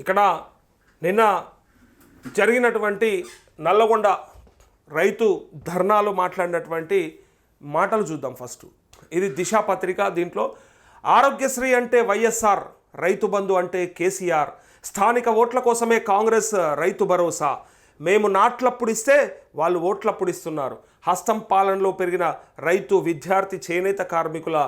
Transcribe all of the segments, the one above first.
ఇక్కడ నిన్న జరిగినటువంటి నల్లగొండ రైతు ధర్నాలు మాట్లాడినటువంటి మాటలు చూద్దాం ఫస్ట్. ఇది దిశ పత్రిక దీంట్లో ఆరోగ్యశ్రీ అంటే వైఎస్ఆర్ రైతు బంధు అంటే కేసీఆర్ స్థానిక ఓట్ల కోసమే కాంగ్రెస్ రైతు భరోసా. మేము నాట్లప్పుడు ఇస్తే వాళ్ళు ఓట్లప్పుడు ఇస్తున్నారు హస్తం పాలనలో పెరిగిన రైతు విద్యార్థి చేనేత కార్మికుల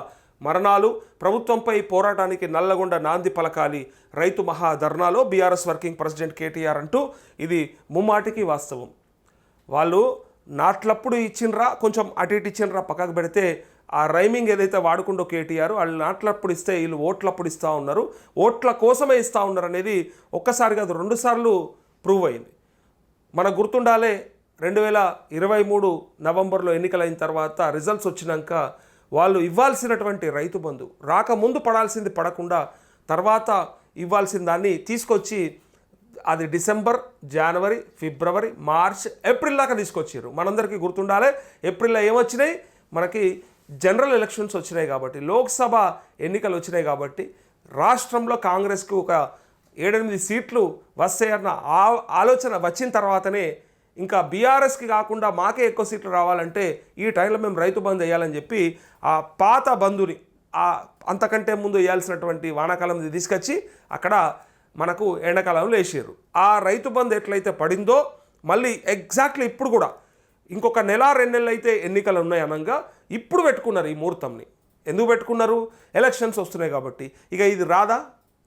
మరణాలు ప్రభుత్వంపై పోరాటానికి నల్లగొండ నాంది పలకాలి రైతు మహాధర్నాలో బీఆర్ఎస్ వర్కింగ్ ప్రెసిడెంట్ కేటీఆర్ అంటూ ఇది ముమ్మాటికి వాస్తవం. వాళ్ళు నాట్లప్పుడు ఇచ్చిండ్రా కొంచెం అటు ఇటు ఇచ్చిండ్రా పక్కకు పెడితే ఆ రైమింగ్ ఏదైతే వాడుకుండో కేటీఆర్ వాళ్ళు నాట్లప్పుడు ఇస్తే వీళ్ళు ఓట్లప్పుడు ఇస్తూ ఉన్నారు ఓట్ల కోసమే ఇస్తూ ఉన్నారు అనేది ఒక్కసారి కాదు రెండుసార్లు ప్రూవ్ అయింది. మనకు గుర్తుండాలే రెండు వేల ఇరవై మూడు నవంబర్లో ఎన్నికలైన తర్వాత రిజల్ట్స్ వచ్చినాక వాళ్ళు ఇవ్వాల్సినటువంటి రైతు బంధు రాకముందు పడాల్సింది పడకుండా తర్వాత ఇవ్వాల్సిన దాన్ని తీసుకొచ్చి అది డిసెంబర్ జనవరి ఫిబ్రవరి మార్చ్ ఏప్రిల్ దాకా తీసుకొచ్చారు మనందరికీ గుర్తుండాలి ఏప్రిల్లో ఏమొచ్చినాయి? మనకి జనరల్ ఎలక్షన్స్ వచ్చినాయి కాబట్టి లోక్సభ ఎన్నికలు వచ్చినాయి కాబట్టి రాష్ట్రంలో కాంగ్రెస్కి ఒక ఏడెనిమిది సీట్లు వస్తాయన్న ఆ ఆలోచన వచ్చిన తర్వాతనే ఇంకా బీఆర్ఎస్కి కాకుండా మాకే ఎక్కువ సీట్లు రావాలంటే ఈ టైంలో మేము రైతు బంద్ వేయాలని చెప్పి ఆ పాత బంధుని ఆ అంతకంటే ముందు వేయాల్సినటువంటి వానాకాలం తీసుకొచ్చి అక్కడ మనకు ఎండాకాలంలో వేసారు ఆ రైతు బంద్ ఎట్లయితే పడిందో మళ్ళీ ఎగ్జాక్ట్లీ ఇప్పుడు కూడా ఇంకొక నెల రెండు నెలలు అయితే ఎన్నికలు ఉన్నాయి అనగా ఇప్పుడు పెట్టుకున్నారు ఈ ముహూర్తంని. ఎందుకు పెట్టుకున్నారు? ఎలక్షన్స్ వస్తున్నాయి కాబట్టి. ఇక ఇది రాదా?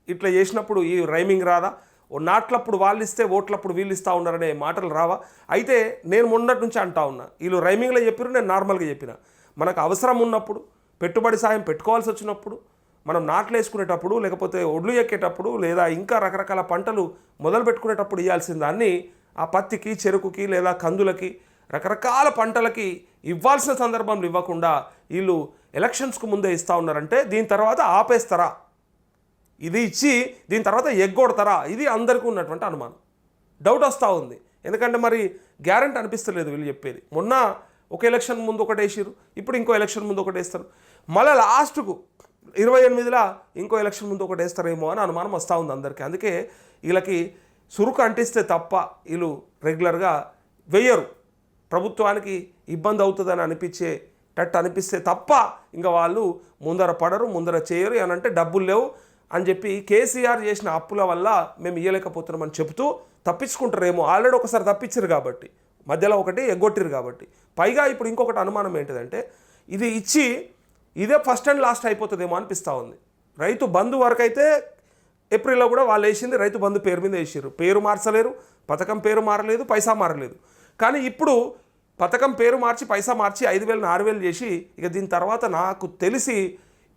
ఇట్లా చేసినప్పుడు ఈ రైమింగ్ రాదా? నాట్లప్పుడు వాళ్ళు ఇస్తే ఓట్లప్పుడు వీళ్ళు ఇస్తూ ఉన్నారనే మాటలు రావా? అయితే నేను మొన్నటి నుంచి అంటా ఉన్నా. వీళ్ళు రైమింగ్లో చెప్పారు నేను నార్మల్గా చెప్పిన. మనకు అవసరం ఉన్నప్పుడు పెట్టుబడి సాయం పెట్టుకోవాల్సి వచ్చినప్పుడు మనం నాట్లు వేసుకునేటప్పుడు లేకపోతే ఒడ్లు ఎక్కేటప్పుడు లేదా ఇంకా రకరకాల పంటలు మొదలు పెట్టుకునేటప్పుడు ఇవ్వాల్సిన దాన్ని ఆ పత్తికి చెరుకుకి లేదా కందులకి రకరకాల పంటలకి ఇవ్వాల్సిన సందర్భంలో ఇవ్వకుండా వీళ్ళు ఎలక్షన్స్కు ముందే ఇస్తూ ఉన్నారంటే దీని తర్వాత ఆపేస్తారా? ఇది ఇచ్చి దీని తర్వాత ఎగ్గొడతారా? ఇది అందరికీ ఉన్నటువంటి అనుమానం. డౌట్ వస్తూ ఉంది. ఎందుకంటే మరి గ్యారంటీ అనిపిస్తలేదు వీళ్ళు చెప్పేది. మొన్న ఒక ఎలక్షన్ ముందు ఒకటి వేసారు ఇప్పుడు ఇంకో ఎలక్షన్ ముందు ఒకటి వేస్తారు. మళ్ళీ లాస్ట్కు ఇరవై ఎనిమిదిలో ఇంకో ఎలక్షన్ ముందు ఒకటి వేస్తారేమో అని అనుమానం వస్తూ ఉంది అందరికీ. అందుకే వీళ్ళకి సురుకు అంటిస్తే తప్ప వీళ్ళు రెగ్యులర్గా వెయ్యరు ప్రభుత్వానికి ఇబ్బంది అవుతుందని అనిపించే టట్ అనిపిస్తే తప్ప ఇంకా వాళ్ళు ముందర పడరు ముందర చేయరు. అని అంటే డబ్బులు లేవు. అని చెప్పి కేసీఆర్ చేసిన అప్పుల వల్ల మేము ఇయ్యలేకపోతున్నామని చెబుతూ తప్పించుకుంటారేమో. ఆల్రెడీ ఒకసారి తప్పించారు కాబట్టి. మధ్యలో ఒకటి ఎగ్గొట్టిరు కాబట్టి. పైగా ఇప్పుడు ఇంకొకటి అనుమానం ఏంటిదంటే ఇది ఇచ్చి ఇదే ఫస్ట్ అండ్ లాస్ట్ అయిపోతుందేమో అనిపిస్తూ ఉంది. రైతు బంధు వరకు అయితే ఏప్రిల్లో కూడా వాళ్ళు వేసింది రైతు బంధు పేరు మీద వేసారు పేరు మార్చలేరు పథకం పేరు మారలేదు పైసా మారలేదు. కానీ ఇప్పుడు పథకం పేరు మార్చి పైసా మార్చి ఐదు వేలు ఆరు వేలు చేసి ఇక దీని తర్వాత నాకు తెలిసి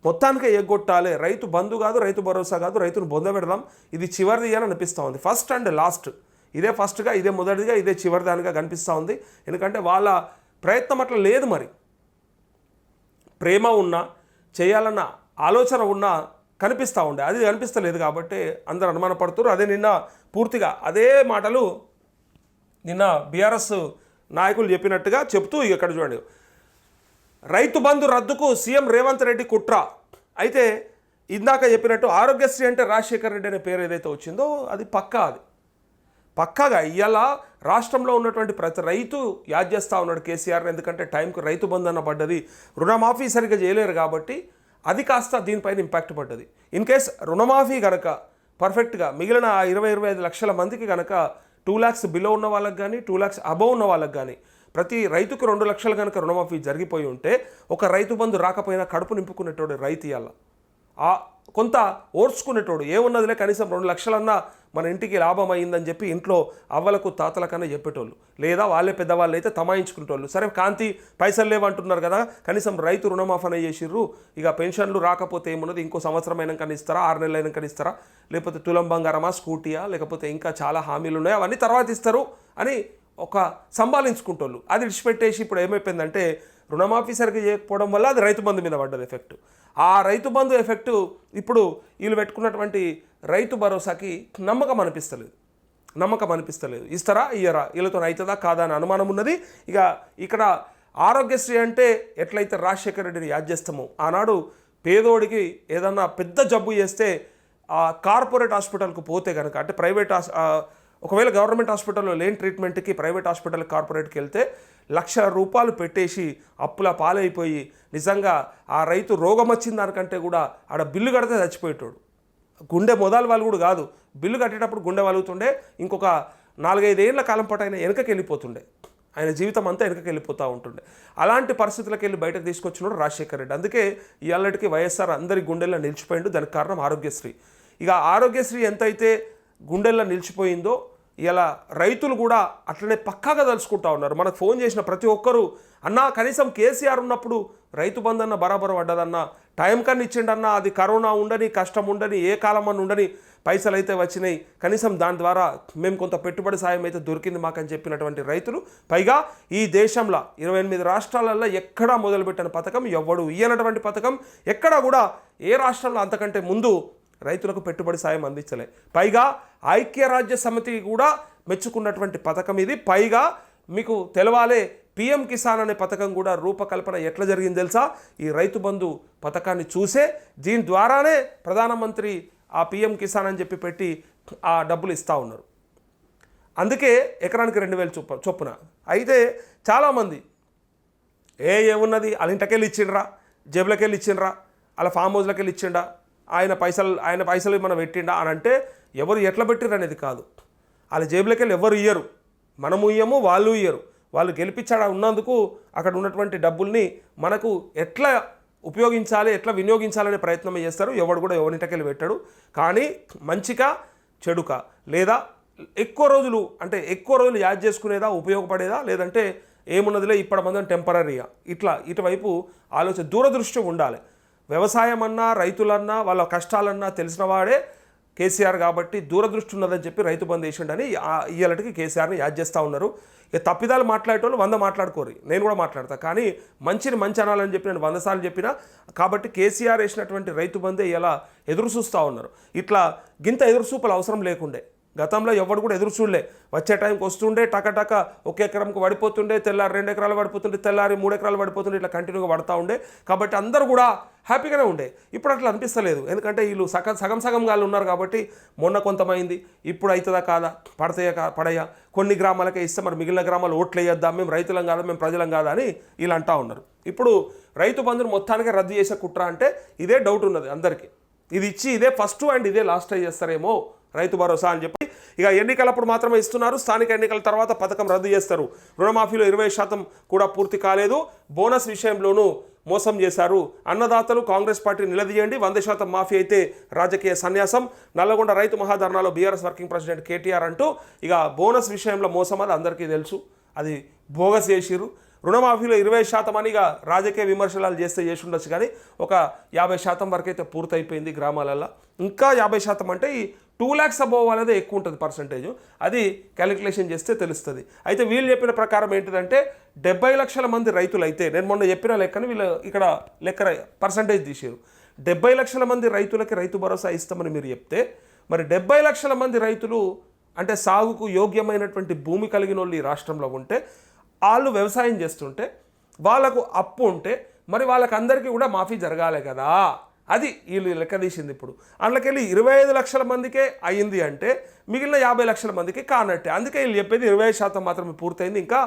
మొత్తానికే ఎగ్గొట్టాలి. రైతు బంధు కాదు రైతు భరోసా కాదు రైతును బొందబెడదాం. ఇది చివరిది అని అనిపిస్తూ ఉంది. ఫస్ట్ అండ్ లాస్ట్ ఇదే ఫస్ట్గా ఇదే మొదటిగా ఇదే చివరిదానిగా కనిపిస్తూ ఉంది. ఎందుకంటే వాళ్ళ ప్రయత్నం అట్లా లేదు మరి. ప్రేమ ఉన్నా చేయాలన్న ఆలోచన ఉన్నా కనిపిస్తూ ఉండే. అది కనిపిస్తలేదు కాబట్టి అందరూ అనుమానపడుతున్నారు. అదే నిన్న పూర్తిగా అదే మాటలు నిన్న బీఆర్ఎస్ నాయకులు చెప్పినట్టుగా చెప్తూ ఇక్కడ చూడండి. రైతు బంధు రద్దుకు సీఎం రేవంత్ రెడ్డి కుట్ర. అయితే ఇందాక చెప్పినట్టు ఆరోగ్యశ్రీ అంటే రాజశేఖర్ రెడ్డి అనే పేరు ఏదైతే వచ్చిందో అది పక్కా అది. పక్కాగా ఇవాళ రాష్ట్రంలో ఉన్నటువంటి ప్రతి రైతు యాద్ చేస్తూ ఉన్నాడు కేసీఆర్ ఎందుకంటే టైంకు రైతు బంధు అన్న పడ్డది. రుణమాఫీ సరిగ్గా చేయలేరు కాబట్టి అది కాస్త దీనిపైన ఇంపాక్ట్ పడ్డది. ఇన్ కేస్ రుణమాఫీ గనక పర్ఫెక్ట్గా మిగిలిన ఇరవై ఇరవై ఐదు లక్షల మందికి కనుక టూ ల్యాక్స్ బిలో ఉన్న వాళ్ళకి కానీ టూ ల్యాక్స్ అబవ్ ఉన్న వాళ్ళకి కానీ ప్రతి రైతుకు రెండు లక్షలు కనుక రుణమాఫీ జరిగిపోయి ఉంటే ఒక రైతు బంధు రాకపోయినా కడుపు నింపుకునేటోడు రైతు ఇవాళ ఆ కొంత ఓర్చుకునేటోడు ఏమున్నదిలే కనీసం రెండు లక్షలన్నా మన ఇంటికి లాభం అయిందని చెప్పి ఇంట్లో అవ్వలకు తాతలకన్నా చెప్పేటోళ్ళు. లేదా వాళ్ళే పెద్దవాళ్ళు అయితే తమాయించుకునేటోళ్ళు. సరే కాంతి పైసలు లేవంటున్నారు కదా కనీసం రైతు రుణమాఫన చేసిర్రు ఇక పెన్షన్లు రాకపోతే ఏమున్నది ఇంకో సంవత్సరం అయినా ఇస్తారా ఆరు నెలలు అయినా ఇస్తారా లేకపోతే తులం బంగారమా స్కూటీయా లేకపోతే ఇంకా చాలా హామీలు ఉన్నాయి అవన్నీ తర్వాత ఇస్తారు అని ఒక సంభాలించుకుంటోళ్ళు. అది విడిచిపెట్టేసి ఇప్పుడు ఏమైపోయిందంటే రుణమాఫీ సరిగ్గా చేయకపోవడం వల్ల అది రైతు బంధు మీద పడ్డది ఎఫెక్ట్. ఆ రైతు బంధు ఎఫెక్ట్ ఇప్పుడు వీళ్ళు పెట్టుకున్నటువంటి రైతు భరోసాకి నమ్మకం అనిపిస్తలేదు. నమ్మకం అనిపిస్తలేదు. ఇస్తారా? ఇయ్యరా? వీళ్ళతో అవుతుందా? కాదా? అని అనుమానం ఉన్నది. ఇక ఇక్కడ ఆరోగ్యశ్రీ అంటే ఎట్లయితే రాజశేఖర రెడ్డిని యాద్ చేస్తామో ఆనాడు పేదోడికి ఏదన్నా పెద్ద జబ్బు చేస్తే ఆ కార్పొరేట్ హాస్పిటల్కు పోతే కనుక అంటే ప్రైవేట్ హాస్ ఒకవేళ గవర్నమెంట్ హాస్పిటల్లో లేని ట్రీట్మెంట్కి ప్రైవేట్ హాస్పిటల్ కార్పొరేట్కి వెళ్తే లక్ష రూపాయలు పెట్టేసి అప్పుల పాలైపోయి నిజంగా ఆ రైతు రోగం వచ్చిన దానికంటే కూడా ఆడ బిల్లు కడితే చచ్చిపోయేటోడు. గుండె మొదలు వాళ్ళు కూడా కాదు. బిల్లు కట్టేటప్పుడు గుండె వలుగుతుండే. ఇంకొక నాలుగైదేళ్ళ కాలం పాటు ఆయన వెనకకి వెళ్ళిపోతుండే. ఆయన జీవితం అంతా వెనకకి వెళ్ళిపోతూ ఉంటుండే. అలాంటి పరిస్థితులకు వెళ్ళి బయటకు తీసుకొచ్చినాడు రాజశేఖర్ రెడ్డి. అందుకే ఇవాళకి వైఎస్ఆర్ అందరి గుండెల్లో నిలిచిపోయిండు. దానికి కారణం ఆరోగ్యశ్రీ. ఇక ఆరోగ్యశ్రీ ఎంతైతే గుండెల్లో నిలిచిపోయిందో ఇలా రైతులు కూడా అట్లనే పక్కాగా తలుచుకుంటా ఉన్నారు. మనకు ఫోన్ చేసిన ప్రతి ఒక్కరూ అన్నా కనీసం కేసీఆర్ ఉన్నప్పుడు రైతు బంధు అన్న బరాబర్ పడ్డదన్నా టైం కన్నా ఇచ్చిండన్నా అది కరోనా ఉండని కష్టం ఉండని ఏ కాలం అని ఉండని పైసలు అయితే వచ్చినాయి. కనీసం దాని ద్వారా మేము కొంత పెట్టుబడి సాయం అయితే దొరికింది మాకని చెప్పినటువంటి రైతులు. పైగా ఈ దేశంలో ఇరవై ఎనిమిది రాష్ట్రాలలో ఎక్కడా మొదలుపెట్టిన పథకం ఎవ్వడు ఇయ్యనటువంటి పథకం. ఎక్కడా కూడా ఏ రాష్ట్రంలో అంతకంటే ముందు రైతులకు పెట్టుబడి సాయం అందించలే. పైగా ఐక్యరాజ్య సమితి కూడా మెచ్చుకున్నటువంటి పథకం ఇది. పైగా మీకు తెలవాలే పిఎం కిసాన్ అనే పథకం కూడా రూపకల్పన ఎట్లా జరిగింది తెలుసా? ఈ రైతు బంధు పథకాన్ని చూసే దీని ద్వారానే ప్రధానమంత్రి ఆ పిఎం కిసాన్ అని చెప్పి పెట్టి ఆ డబ్బులు ఇస్తూ ఉన్నారు. అందుకే ఎకరానికి రెండు వేలు చొప్ప చొప్పున. అయితే చాలామంది ఏ ఏమున్నది వాళ్ళ ఇంటకెళ్ళి ఇచ్చిండ్రా? జేబులకెళ్ళి ఇచ్చిండ్రా? అలా ఫామ్ హౌస్లకెళ్ళి ఇచ్చిండా? ఆయన పైసలు ఆయన పైసలు మనం పెట్టిండా అని అంటే ఎవరు ఎట్లా పెట్టిర్రు అనేది కాదు. వాళ్ళ జేబులకెళ్ళి ఎవరు ఇయ్యరు. మనము ఇయ్యము వాళ్ళు ఇయ్యరు. వాళ్ళు గెలిపించాడ ఉన్నందుకు అక్కడ ఉన్నటువంటి డబ్బుల్ని మనకు ఎట్లా ఉపయోగించాలి ఎట్లా వినియోగించాలనే ప్రయత్నం చేస్తారు. ఎవడు కూడా ఎవరింటకెళ్ళి పెట్టాడు. కానీ మంచిగా చెడుక? లేదా ఎక్కువ రోజులు అంటే ఎక్కువ రోజులు యాడ్ చేసుకునేదా ఉపయోగపడేదా? లేదంటే ఏమున్నదిలే ఇప్పటి మందం టెంపరీగా ఇట్లా ఇటువైపు ఆలోచన దూరదృష్టి ఉండాలి. వ్యవసాయం అన్నా రైతులన్నా వాళ్ళ కష్టాలన్నా తెలిసిన వాడే కేసీఆర్ కాబట్టి దూరదృష్టి ఉన్నదని చెప్పి రైతు బంద్ వేసిండని ఇయ్యాలటికి కేసీఆర్ని యాద్ చేస్తూ ఉన్నారు. ఇక తప్పిదాలు మాట్లాడేటోళ్ళు వంద మాట్లాడుకోరు. నేను కూడా మాట్లాడతా. కానీ మంచిని మంచి అనాలని చెప్పి నేను వంద సార్లు చెప్పినా కాబట్టి కేసీఆర్ వేసినటువంటి రైతు బందే ఇలా ఎదురు చూస్తూ ఉన్నారు. ఇట్లా గింత ఎదురు చూపులు అవసరం లేకుండే. గతంలో ఎవడు కూడా ఎదురు చూడలే. వచ్చే టైంకి వస్తుండే టక టక ఒక ఎకరంకి పడిపోతుండే తెల్లారి రెండు ఎకరాలు పడిపోతుండే తెల్లారి మూడు ఎకరాలు పడిపోతుండే ఇట్లా కంటిన్యూగా పడతా ఉండే. కాబట్టి అందరూ కూడా హ్యాపీగానే ఉండే. ఇప్పుడు అట్లా అనిపిస్తలేదు. ఎందుకంటే వీళ్ళు సగం సగం సగం గాళ్ళు ఉన్నారు కాబట్టి మొన్న కొంతమైంది ఇప్పుడు అవుతుందా కాదా పడతాయా కా పడయా? కొన్ని గ్రామాలకే ఇస్తే మరి మిగిలిన గ్రామాలు ఓట్లు వేయొద్దాం? మేము రైతులం కాదా? మేము ప్రజలం కాదా? అని వీళ్ళు అంటా ఉన్నారు. ఇప్పుడు రైతు బంధును మొత్తానికి రద్దు చేసే కుట్ర అంటే ఇదే డౌట్ ఉన్నది అందరికీ. ఇది ఇచ్చి ఇదే ఫస్ట్ అండ్ ఇదే లాస్ట్ చేస్తారేమో రైతు భరోసా అని చెప్పి ఇక ఎన్నికలప్పుడు మాత్రమే ఇస్తున్నారు. స్థానిక ఎన్నికల తర్వాత పథకం రద్దు చేస్తారు. రుణమాఫీలో ఇరవై శాతం కూడా పూర్తి కాలేదు. బోనస్ విషయంలోనూ మోసం చేశారు. అన్నదాతలు కాంగ్రెస్ పార్టీ నిలదీయండి. వంద శాతం మాఫీ అయితే రాజకీయ సన్యాసం. నల్లగొండ రైతు మహాధర్నాలో బీఆర్ఎస్ వర్కింగ్ ప్రెసిడెంట్ కేటీఆర్ అంటూ ఇక బోనస్ విషయంలో మోసం అది అందరికీ తెలుసు. అది బోగస్ చేసిరు రుణమాఫీలో ఇరవై శాతం అని ఇక రాజకీయ విమర్శలు చేస్తే చేసి ఉండొచ్చు కానీ ఒక యాభై శాతం వరకు అయితే పూర్తయిపోయింది గ్రామాలలో ఇంకా యాభై శాతం అంటే ఈ టూ ల్యాక్స్ అబోవ్ అనేది ఎక్కువ ఉంటుంది పర్సంటేజ్. అది క్యాలిక్యులేషన్ చేస్తే తెలుస్తుంది. అయితే వీళ్ళు చెప్పిన ప్రకారం ఏంటిదంటే డెబ్బై లక్షల మంది రైతులు అయితే నేను మొన్న చెప్పిన లెక్కని వీళ్ళు ఇక్కడ లెక్క పర్సంటేజ్ తీసారు డెబ్బై లక్షల మంది రైతులకి రైతు భరోసా ఇస్తామని మీరు చెప్తే మరి డెబ్బై లక్షల మంది రైతులు అంటే సాగుకు యోగ్యమైనటువంటి భూమి కలిగిన వాళ్ళు ఈ రాష్ట్రంలో ఉంటే వాళ్ళు వ్యవసాయం చేస్తుంటే వాళ్ళకు అప్పు ఉంటే మరి వాళ్ళకందరికీ కూడా మాఫీ జరగాలి కదా. అది వీళ్ళు లెక్క తీసింది ఇప్పుడు. అందులోకెళ్ళి ఇరవై ఐదు లక్షల మందికే అయ్యింది అంటే మిగిలిన యాభై లక్షల మందికి కానట్టే. అందుకే వీళ్ళు చెప్పేది ఇరవై ఐదు శాతం మాత్రమే పూర్తయింది. ఇంకా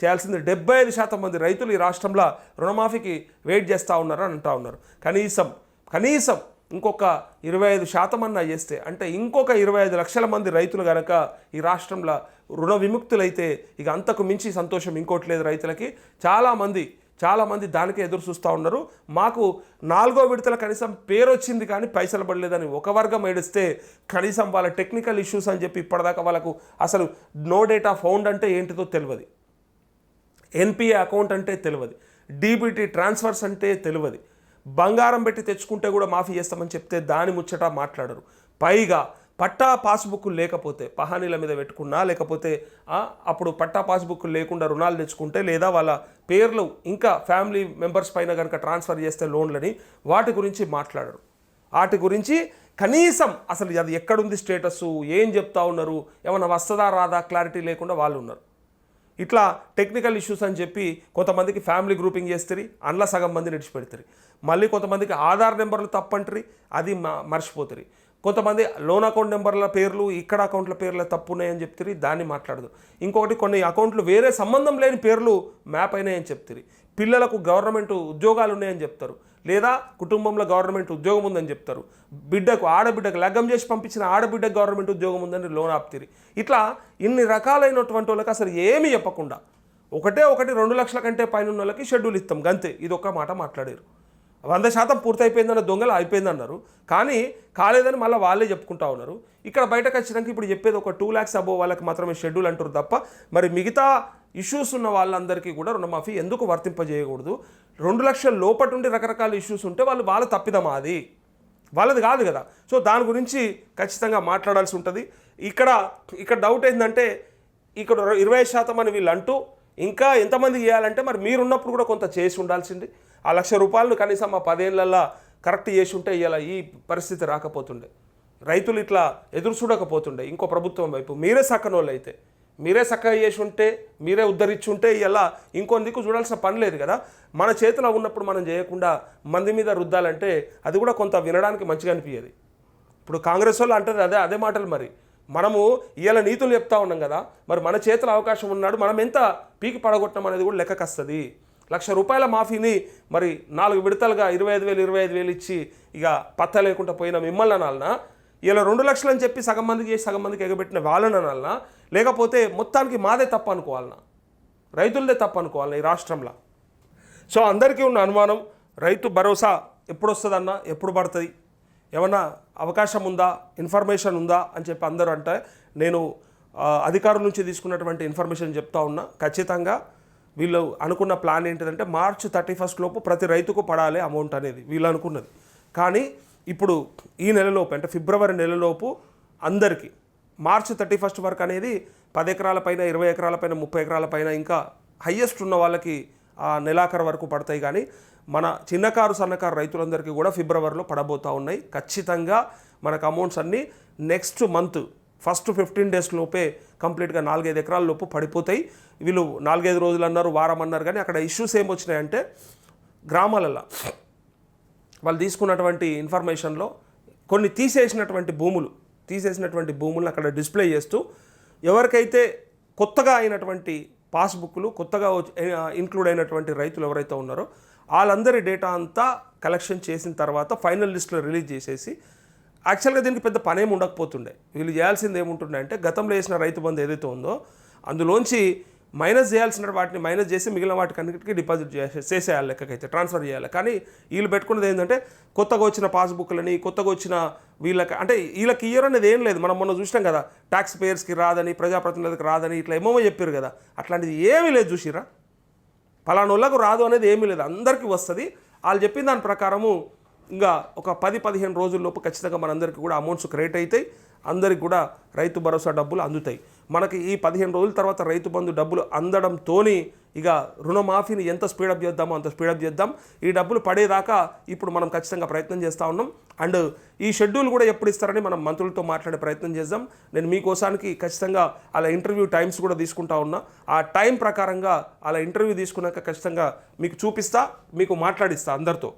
చేయాల్సింది డెబ్బై ఐదు శాతం మంది రైతులు ఈ రాష్ట్రంలో రుణమాఫీకి వెయిట్ చేస్తూ ఉన్నారు అని అంటూ ఉన్నారు. కనీసం కనీసం ఇంకొక ఇరవై ఐదు శాతం అన్నా చేస్తే అంటే ఇంకొక ఇరవై ఐదు లక్షల మంది రైతులు కనుక ఈ రాష్ట్రంలో రుణ విముక్తులైతే ఇక అంతకు మించి సంతోషం ఇంకోటి లేదు రైతులకి. చాలామంది చాలామంది దానికే ఎదురు చూస్తూ ఉన్నారు. మాకు నాలుగో విడతల కనీసం పేరు వచ్చింది కానీ పైసలు పడలేదని ఒక వర్గం ఏడిస్తే కనీసం వాళ్ళ టెక్నికల్ ఇష్యూస్ అని చెప్పి ఇప్పటిదాకా వాళ్ళకు అసలు నో డేటా ఫౌండ్ అంటే ఏంటిదో తెలియదు. ఎన్పిఏ అకౌంట్ అంటే తెలియదు. డీబీటీ ట్రాన్స్ఫర్స్ అంటే తెలియదు. బంగారం పెట్టి తెచ్చుకుంటే కూడా మాఫీ చేస్తామని చెప్తే దాని ముచ్చట మాట్లాడరు. పైగా పట్టా పాస్బుక్లు లేకపోతే పహానీల మీద పెట్టుకున్నా లేకపోతే అప్పుడు పట్టా పాస్బుక్లు లేకుండా రుణాలు తెచ్చుకుంటే లేదా వాళ్ళ పేర్లు ఇంకా ఫ్యామిలీ మెంబర్స్ పైన కనుక ట్రాన్స్ఫర్ చేస్తే లోన్లని వాటి గురించి మాట్లాడరు. వాటి గురించి కనీసం అసలు అది ఎక్కడుంది స్టేటస్ ఏం చెప్తా ఉన్నారు ఏమైనా వస్తుందా రాదా క్లారిటీ లేకుండా వాళ్ళు ఉన్నారు. ఇట్లా టెక్నికల్ ఇష్యూస్ అని చెప్పి కొంతమందికి ఫ్యామిలీ గ్రూపింగ్ చేస్తారు అందులో సగం మంది నడిచిపెడతారు. మళ్ళీ కొంతమందికి ఆధార్ నెంబర్లు తప్పంటారు అది మ- మర్చిపోతారు. కొంతమంది లోన్ అకౌంట్ నెంబర్ల పేర్లు ఇక్కడ అకౌంట్ల పేర్లు తప్పు ఉన్నాయని చెప్తిరి దాన్ని మాట్లాడదు. ఇంకొకటి కొన్ని అకౌంట్లు వేరే సంబంధం లేని పేర్లు మ్యాప్ అయినాయని చెప్తిరి. పిల్లలకు గవర్నమెంట్ ఉద్యోగాలు ఉన్నాయని చెప్తారు. లేదా కుటుంబంలో గవర్నమెంట్ ఉద్యోగం ఉందని చెప్తారు. బిడ్డకు ఆడబిడ్డకు లగ్గం చేసి పంపించిన ఆడబిడ్డకు గవర్నమెంట్ ఉద్యోగం ఉందని లోన్ ఆపుతిరి. ఇట్లా ఇన్ని రకాలైనటువంటి వాళ్ళకి అసలు ఏమీ చెప్పకుండా ఒకటే ఒకటి రెండు లక్షల కంటే పైన ఉన్న వాళ్ళకి షెడ్యూల్ ఇస్తాం గంతే. ఇది ఒక్క మాట మాట్లాడారు. వంద శాతం పూర్తయిపోయిందన్న దొంగలు అయిపోయిందన్నారు. కానీ కాలేదని మళ్ళీ వాళ్ళే చెప్పుకుంటా ఉన్నారు. ఇక్కడ బయటకు వచ్చినాక ఇప్పుడు చెప్పేది ఒక టూ ల్యాక్స్ అబో వాళ్ళకి మాత్రమే షెడ్యూల్ అంటారు తప్ప మరి మిగతా ఇష్యూస్ ఉన్న వాళ్ళందరికీ కూడా రుణమాఫీ ఎందుకు వర్తింపజేయకూడదు? రెండు లక్షల లోపటి రకరకాల ఇష్యూస్ ఉంటే వాళ్ళు వాళ్ళ తప్పిదమా అది వాళ్ళది కాదు కదా. సో దాని గురించి ఖచ్చితంగా మాట్లాడాల్సి ఉంటుంది. ఇక్కడ ఇక్కడ డౌట్ ఏంటంటే ఇక్కడ ఇరవై శాతం అని వీళ్ళు అంటూ ఇంకా ఎంతమంది చేయాలంటే మరి మీరున్నప్పుడు కూడా కొంత చేసి ఉండాల్సింది. ఆ లక్ష రూపాయలు కనీసం ఆ పదేళ్ళలో కరెక్ట్ చేసి ఉంటే ఇలా ఈ పరిస్థితి రాకపోతుండే. రైతులు ఇట్లా ఎదురు చూడకపోతుండే ఇంకో ప్రభుత్వం వైపు. మీరే సక్కనోళ్ళు అయితే మీరే చక్కగా చేసి ఉంటే మీరే ఉద్ధరించి ఉంటే ఇలా ఇంకో దిక్కు చూడాల్సిన పని లేదు కదా. మన చేతిలో ఉన్నప్పుడు మనం చేయకుండా మంది మీద రుద్దాలంటే అది కూడా కొంత వినడానికి మంచిగా అనిపించేది ఇప్పుడు కాంగ్రెస్ వాళ్ళు అంటారు అదే అదే మాటలు మరి. మనము ఇవాళ నీతులు చెప్తా ఉన్నాం కదా. మరి మన చేతిలో అవకాశం ఉన్నాడు. మనం ఎంత పీకి పడగొట్టడం అనేది కూడా లెక్కకొస్తుంది లక్ష రూపాయల మాఫీని మరి నాలుగు విడతలుగా ఇరవై ఐదు వేలు ఇరవై ఐదు వేలు ఇచ్చి ఇక పత్త లేకుండా పోయిన మిమ్మల్ని అనాలనా? ఇలా రెండు లక్షలని చెప్పి సగం మందికి చేసి సగం మందికి ఎగబెట్టిన వాళ్ళని అనాలనా? లేకపోతే మొత్తానికి మాదే తప్పు అనుకోవాలనా? రైతులదే తప్పు అనుకోవాలనా ఈ రాష్ట్రంలో? సో అందరికీ ఉన్న అనుమానం రైతు భరోసా ఎప్పుడు వస్తుందన్న ఎప్పుడు పడుతుంది? ఏమన్నా అవకాశం ఉందా? ఇన్ఫర్మేషన్ ఉందా? అని చెప్పి అందరూ అంటే నేను అధికారుల నుంచి తీసుకున్నటువంటి ఇన్ఫర్మేషన్ చెప్తా ఉన్నా. ఖచ్చితంగా వీళ్ళు అనుకున్న ప్లాన్ ఏంటిదంటే మార్చ్ థర్టీ ఫస్ట్ లోపు ప్రతి రైతుకు పడాలి అమౌంట్ అనేది వీళ్ళు అనుకున్నది. కానీ ఇప్పుడు ఈ నెలలోపు అంటే ఫిబ్రవరి నెలలోపు అందరికీ మార్చ్ థర్టీ ఫస్ట్ వరకు అనేది పది ఎకరాల పైన ఇరవై ఎకరాల పైన ముప్పై ఎకరాల పైన ఇంకా హయ్యెస్ట్ ఉన్న వాళ్ళకి ఆ నెలాఖరు వరకు పడతాయి. కానీ మన చిన్నకారు సన్నకారు రైతులందరికీ కూడా ఫిబ్రవరిలో పడబోతూ ఉన్నాయి. ఖచ్చితంగా మనకు అమౌంట్స్ అన్నీ next month first fifteen days లోపే కంప్లీట్గా నాలుగైదు ఎకరాల లోపు పడిపోతాయి. వీళ్ళు నాలుగైదు రోజులు అన్నారు వారం అన్నారు కానీ అక్కడ ఇష్యూస్ ఏం వచ్చినాయంటే గ్రామాలలో వాళ్ళు తీసుకున్నటువంటి ఇన్ఫర్మేషన్లో కొన్ని తీసేసినటువంటి భూములు తీసేసినటువంటి భూములను అక్కడ డిస్ప్లే చేస్తూ ఎవరికైతే కొత్తగా అయినటువంటి పాస్బుక్లు కొత్తగా ఇంక్లూడ్ అయినటువంటి రైతులు ఎవరైతే ఉన్నారో వాళ్ళందరి డేటా అంతా కలెక్షన్ చేసిన తర్వాత ఫైనల్ లిస్ట్లో రిలీజ్ చేసేసి యాక్చువల్గా దీనికి పెద్ద పనేం ఉండకపోతుండే. వీళ్ళు చేయాల్సింది ఏముంటుండే అంటే గతంలో వేసిన రైతు బంధు ఏదైతే ఉందో అందులోంచి మైనస్ చేయాల్సిన వాటిని మైనస్ చేసి మిగిలిన వాటికి అన్నిటికీ డిపాజిట్ చేసే- చేసేయాలి లెక్కకైతే ట్రాన్స్ఫర్ చేయాలి. కానీ వీళ్ళు పెట్టుకున్నది ఏంటంటే కొత్తగా వచ్చిన పాస్బుక్లని కొత్తగా వచ్చిన వీళ్ళకి అంటే వీళ్ళకి ఇయర్ అనేది ఏం లేదు. మనం మొన్న చూసినాం కదా ట్యాక్స్ పేయర్స్కి రాదని ప్రజాప్రతినిధులకు రాదని ఇట్లా ఏమో చెప్పారు కదా. అట్లాంటిది ఏమీ లేదు చూసిరా పలానోళ్ళకు రాదు అనేది ఏమీ లేదు. అందరికీ వస్తుంది. వాళ్ళు చెప్పిన దాని ప్రకారము ఇంకా ఒక పది పదిహేను రోజుల్లోపు ఖచ్చితంగా మనందరికీ కూడా అమౌంట్స్ క్రియేట్ అవుతాయి అందరికి కూడా రైతు భరోసా డబ్బులు అందుతాయి. మనకి ఈ పదిహేను రోజుల తర్వాత రైతు బంధు డబ్బులు అందడంతోని ఇక రుణమాఫీని ఎంత స్పీడప్ చేద్దామో అంత స్పీడప్ చేద్దాం. ఈ డబ్బులు పడేదాకా ఇప్పుడు మనం ఖచ్చితంగా ప్రయత్నం చేస్తూ ఉన్నాం. అండ్ ఈ షెడ్యూల్ కూడా ఎప్పుడు ఇస్తారని మనం మంత్రులతో మాట్లాడే ప్రయత్నం చేద్దాం. నేను మీకోసానికి ఖచ్చితంగా అలా ఇంటర్వ్యూ టైమ్స్ కూడా తీసుకుంటా ఉన్నా. ఆ టైం ప్రకారంగా అలా ఇంటర్వ్యూ తీసుకున్నాక ఖచ్చితంగా మీకు చూపిస్తా మీకు మాట్లాడిస్తా అందరితో.